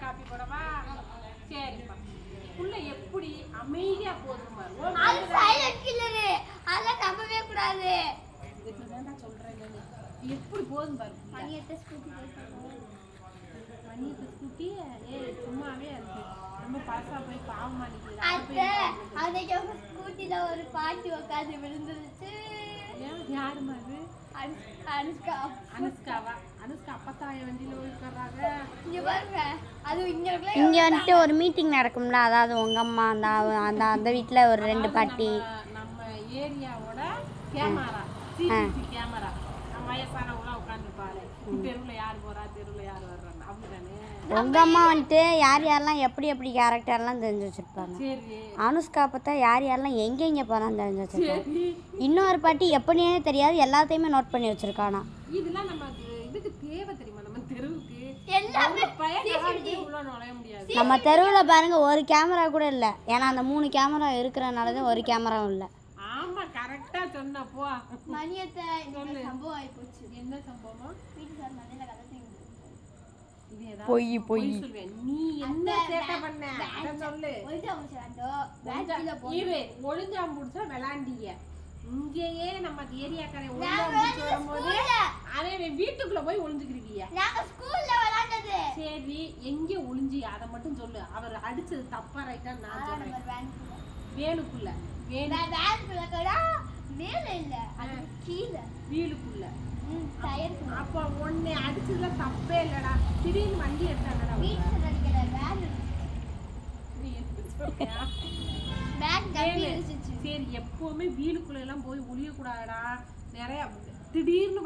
Copy போடவா? சரிப்பா. புள்ள எப்படி அமைதியா போதும் அது சைலண்ட் கில்லரு நம்பவே கூடாது. சொல்றேன். எப்படி போதும் பாரு. மணியத்தை ஸ்கூட்டி மணியத்தை ஸ்கூட்டி? ஏய் சும்மாவே இருக்கு. ரொம்ப பழசா போய் பாவமா நிக்குது அத்தை அன்னைக்கு அவங்க ஸ்கூட்டில ஒரு பாட்டி உட்காந்து விழுந்துருச்சு. யாருமா அது? அனு- அனுஷ்கா. அனுஷ்காவா? அனுஷ்கா அப்பத்தாய வண்டியில உட்கார்றாங்க இங்க பாருங்க. அது இங்க வந்துட்டு ஒரு மீட்டிங் நடக்கும்ல அதாவது உங்கள் அம்மா அந்த அந்த அந்த வீட்டில் ஒரு ரெண்டு பாட்டி. நம்ம- நம்ம ஏரியாவோட கேமரா சிசிடிவி கேமரா நம்ம வயசானவங்களாம் உட்காந்துருப்பாரு தெருவுல யார் போறா தெருவுல யார் வர்றாங்க அப்படிதானே? உங்கள் அம்மா வந்துட்டு யார் யாரெல்லாம் எப்படி எப்படி கேரக்டர்லாம் தெரிஞ்சு வச்சுருப்பாங்க? சரி. அனுஷ்கா பார்த்தா யார் யாரெல்லாம் எங்கே எங்கே போகிறான்னு தெரிஞ்சு வச்சுருப்பாங்க. சரி. இன்னொரு பாட்டி எப்படினே தெரியாது எல்லாத்தையுமே நோட் பண்ணி வச்சுருக்கானா? இதெல்லாம் நமக்கு இதுக்கு தேவை தெரியுமா நம்ம தெருவுக்கு எல்லாமே ஒரு பையன் யாருமே உள்ள நுழைய முடியாது நம்ம தெருவில் பாருங்க ஒரு கேமரா கூட இல்லை. ஏன்னா அந்த மூணு கேமரா இருக்கிறனால தான் ஒரு கேமராவும் இல்லை. ஆமா கரெக்டா சொன்ன போ. மணியத்தை இந்த சம்பவம் ஆகி போச்சு. என்ன சம்பவம்? வீட்டு சார் மண்ணில கதை செய்யுது. இது ஏதாவது பொய் பொய் சொல்லுவேன் நீ என்ன சேட்டை பண்ண? அதை சொல்லு. ஒளிஞ்சா முடிச்சா விளாண்டிய. இங்கேயே நம்ம ஏரியாக்காரை ஒளிஞ்சா முடிச்சு வரும்போது அவன் வீட்டுக்குள்ள போய் ஒளிஞ்சுக்கிருவிய? நாங்க ஸ்கூல்ல விளையாண்டது சரி எங்க ஒளிஞ்சி? அதை மட்டும் சொல்லு. அவர் அடிச்சது தப்பா ரைட்டா நான் சொல்றேன். நம்பர் வேனுக்குள்ள வேலுக்குள்ள. வேலு. வேனுக்குள்ள கூட மேல இல்ல. அது கீழே. வீலுக்குள்ள. அப்ப உன்னை அடிச்சதுல தப்பே இல்லடா. திடீர்னு வண்டி எடுத்தாங்கடா சார் எப்பவுமே வீலுக்குள்ள எல்லாம் போய் ஒளிய கூடாதுடா நிறைய திடீர்னு